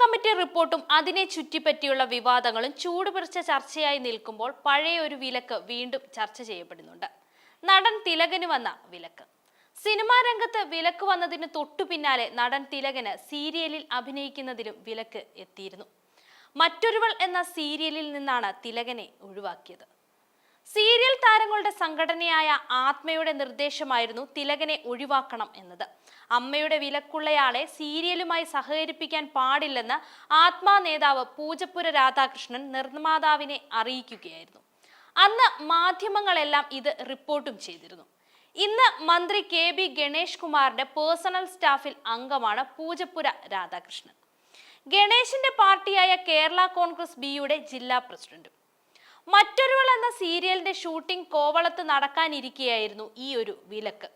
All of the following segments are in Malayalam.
കമ്മിറ്റി റിപ്പോർട്ടും അതിനെ ചുറ്റിപ്പറ്റിയുള്ള വിവാദങ്ങളും ചൂടുപിടിച്ച ചർച്ചയായി നിൽക്കുമ്പോൾ പഴയ ഒരു വിലക്ക് വീണ്ടും ചർച്ച ചെയ്യപ്പെടുന്നുണ്ട്. നടൻ തിലകന് വന്ന വിലക്ക്. സിനിമാ രംഗത്ത് വിലക്ക് വന്നതിന് തൊട്ടു പിന്നാലെ നടൻ തിലകന് സീരിയലിൽ അഭിനയിക്കുന്നതിലും വിലക്ക് എത്തിയിരുന്നു. മറ്റൊരുവൾ എന്ന സീരിയലിൽ നിന്നാണ് തിലകനെ ഒഴിവാക്കിയത്. സീരിയൽ താരങ്ങളുടെ സംഘടനയായ ആത്മയുടെ നിർദ്ദേശമായിരുന്നു തിലകനെ ഒഴിവാക്കണം എന്നത്. അമ്മയുടെ വിലക്കുള്ളയാളെ സീരിയലുമായി സഹകരിപ്പിക്കാൻ പാടില്ലെന്ന് ആത്മാ നേതാവ് പൂജപ്പുര രാധാകൃഷ്ണൻ നിർമ്മാതാവിനെ അറിയിക്കുകയായിരുന്നു. അന്ന് മാധ്യമങ്ങളെല്ലാം ഇത് റിപ്പോർട്ടും ചെയ്തിരുന്നു. ഇന്ന് മന്ത്രി കെ ബി ഗണേഷ് കുമാറിന്റെ പേഴ്സണൽ സ്റ്റാഫിൽ അംഗമാണ് പൂജപ്പുര രാധാകൃഷ്ണൻ. ഗണേശിന്റെ പാർട്ടിയായ കേരള കോൺഗ്രസ് ബിയുടെ ജില്ലാ പ്രസിഡന്റും. മറ്റൊരുവൾ എന്ന സീരിയലിന്റെ ഷൂട്ടിംഗ് കോവളത്ത് നടക്കാനിരിക്കെയായിരുന്നു ഈ ഒരു വിലക്ക്.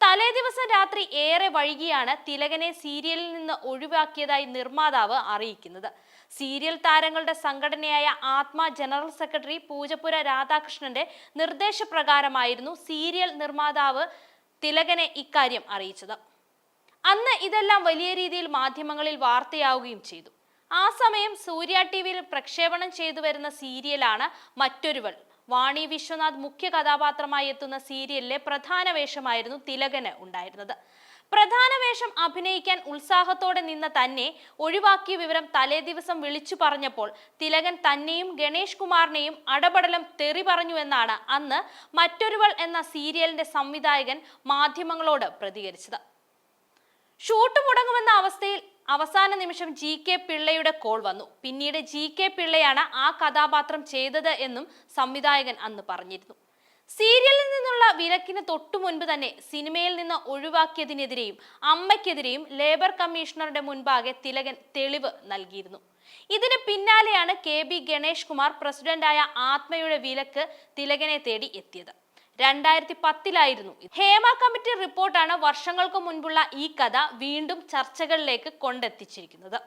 തലേ ദിവസം രാത്രി ഏറെ വൈകിയാണ് തിലകനെ സീരിയലിൽ നിന്ന് ഒഴിവാക്കിയതായി നിർമ്മാതാവ് അറിയിക്കുന്നത്. സീരിയൽ താരങ്ങളുടെ സംഘടനയായ ആത്മ ജനറൽ സെക്രട്ടറി പൂജപ്പുര രാധാകൃഷ്ണന്റെ നിർദ്ദേശപ്രകാരമായിരുന്നു സീരിയൽ നിർമ്മാതാവ് തിലകനെ ഇക്കാര്യം അറിയിച്ചത്. അന്ന് ഇതെല്ലാം വലിയ രീതിയിൽ മാധ്യമങ്ങളിൽ വാർത്തയാവുകയും ചെയ്തു. ആ സമയം സൂര്യ ടി വിയിൽ പ്രക്ഷേപണം ചെയ്തു വരുന്ന സീരിയലാണ് മറ്റൊരുവൾ. വാണി വിശ്വനാഥ് മുഖ്യ കഥാപാത്രമായി എത്തുന്ന സീരിയലിലെ പ്രധാന വേഷമായിരുന്നു തിലകന് ഉണ്ടായിരുന്നത്. പ്രധാന വേഷം അഭിനയിക്കാൻ ഉത്സാഹത്തോടെ നിന്ന തന്നെ ഒഴിവാക്കിയ വിവരം തലേ ദിവസം വിളിച്ചു പറഞ്ഞപ്പോൾ തിലകൻ തന്നെയും ഗണേഷ് കുമാറിനെയും അടപടലം തെറി പറഞ്ഞു എന്നാണ് അന്ന് മറ്റൊരുവൾ എന്ന സീരിയലിന്റെ സംവിധായകൻ മാധ്യമങ്ങളോട് പ്രതികരിച്ചത്. ഷൂട്ട് മുടങ്ങുമെന്ന അവസ്ഥയിൽ അവസാന നിമിഷം ജി കെ പിള്ളയുടെ കോൾ വന്നു. പിന്നീട് ജി കെ പിള്ളയാണ് ആ കഥാപാത്രം ചെയ്തത് എന്നും സംവിധായകൻ അന്ന് പറഞ്ഞിരുന്നു. സീരിയലിൽ നിന്നുള്ള വിലക്കിന് തൊട്ടു മുൻപ് തന്നെ സിനിമയിൽ നിന്ന് ഒഴിവാക്കിയതിനെതിരെയും അമ്മയ്ക്കെതിരെയും ലേബർ കമ്മീഷണറുടെ മുൻപാകെ തിലകൻ തെളിവ് നൽകിയിരുന്നു. ഇതിന് പിന്നാലെയാണ് കെ ബി ഗണേഷ് കുമാർ പ്രസിഡന്റായ ആത്മയുടെ വിലക്ക് തിലകനെ തേടി എത്തിയത്. രണ്ടായിരത്തി പത്തിലായിരുന്നു ഹേമ കമ്മിറ്റി റിപ്പോർട്ടാണ് വർഷങ്ങൾക്ക് മുൻപുള്ള ഈ കഥ വീണ്ടും ചർച്ചകളിലേക്ക് കൊണ്ടെത്തിച്ചിരിക്കുന്നത്.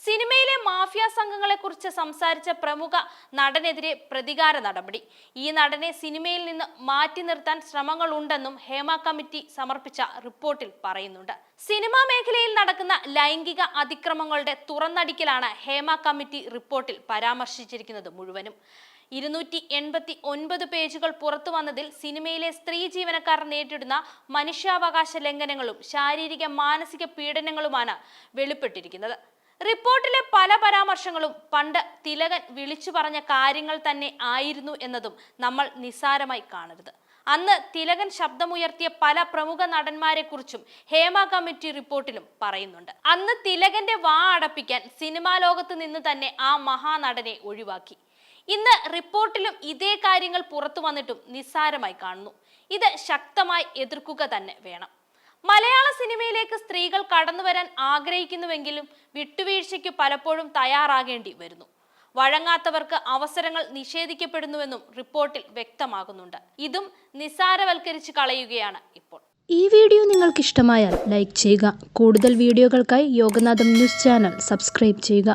സിനിമയിലെ മാഫിയ സംഘങ്ങളെ കുറിച്ച് സംസാരിച്ച പ്രമുഖ നടനെതിരെ പ്രതികാര നടപടി. ഈ നടനെ സിനിമയിൽ നിന്ന് മാറ്റി നിർത്താൻ ശ്രമങ്ങളുണ്ടെന്നും ഹേമ കമ്മിറ്റി സമർപ്പിച്ച റിപ്പോർട്ടിൽ പറയുന്നുണ്ട്. സിനിമാ മേഖലയിൽ നടക്കുന്ന ലൈംഗിക അതിക്രമങ്ങളുടെ തുറന്നടിക്കലാണ് ഹേമ കമ്മിറ്റി റിപ്പോർട്ടിൽ പരാമർശിച്ചിരിക്കുന്നത് മുഴുവനും. ഇരുന്നൂറ്റി എൺപത്തി ഒൻപത് പേജുകൾ പുറത്തു വന്നതിൽ സിനിമയിലെ സ്ത്രീ ജീവനക്കാർ നേരിടുന്ന മനുഷ്യാവകാശ ലംഘനങ്ങളും ശാരീരിക മാനസിക പീഡനങ്ങളുമാണ് വെളിപ്പെട്ടിരിക്കുന്നത്. റിപ്പോർട്ടിലെ പല പരാമർശങ്ങളും പണ്ട് തിലകൻ വിളിച്ചു പറഞ്ഞ കാര്യങ്ങൾ തന്നെ ആയിരുന്നു എന്നതും നമ്മൾ നിസ്സാരമായി കാണരുത്. അന്ന് തിലകൻ ശബ്ദമുയർത്തിയ പല പ്രമുഖ നടന്മാരെ കുറിച്ചും ഹേമ കമ്മിറ്റി റിപ്പോർട്ടിലും പറയുന്നുണ്ട്. അന്ന് തിലകന്റെ വാ അടപ്പിക്കാൻ സിനിമാ ലോകത്ത് നിന്ന് തന്നെ ആ മഹാനടനെ ഒഴിവാക്കി. ഇന്ന് റിപ്പോർട്ടിലും ഇതേ കാര്യങ്ങൾ പുറത്തു വന്നിട്ടും നിസ്സാരമായി കാണുന്നു. ഇത് ശക്തമായി എതിർക്കുക തന്നെ വേണം. മലയാള സിനിമയിലേക്ക് സ്ത്രീകൾ കടന്നു വരാൻ ആഗ്രഹിക്കുന്നുവെങ്കിലും വിട്ടുവീഴ്ചയ്ക്ക് പലപ്പോഴും തയ്യാറാകേണ്ടി വരുന്നു. വഴങ്ങാത്തവർക്ക് അവസരങ്ങൾ നിഷേധിക്കപ്പെടുന്നുവെന്നും റിപ്പോർട്ടിൽ വ്യക്തമാകുന്നുണ്ട്. ഇതും നിസ്സാരവൽക്കരിച്ച് കളയുകയാണ് ഇപ്പോൾ. ഈ വീഡിയോ നിങ്ങൾക്ക് ഇഷ്ടമായാൽ ലൈക്ക് ചെയ്യുക. കൂടുതൽ വീഡിയോകൾക്കായി യോഗനാഥം ന്യൂസ് ചാനൽ സബ്സ്ക്രൈബ് ചെയ്യുക.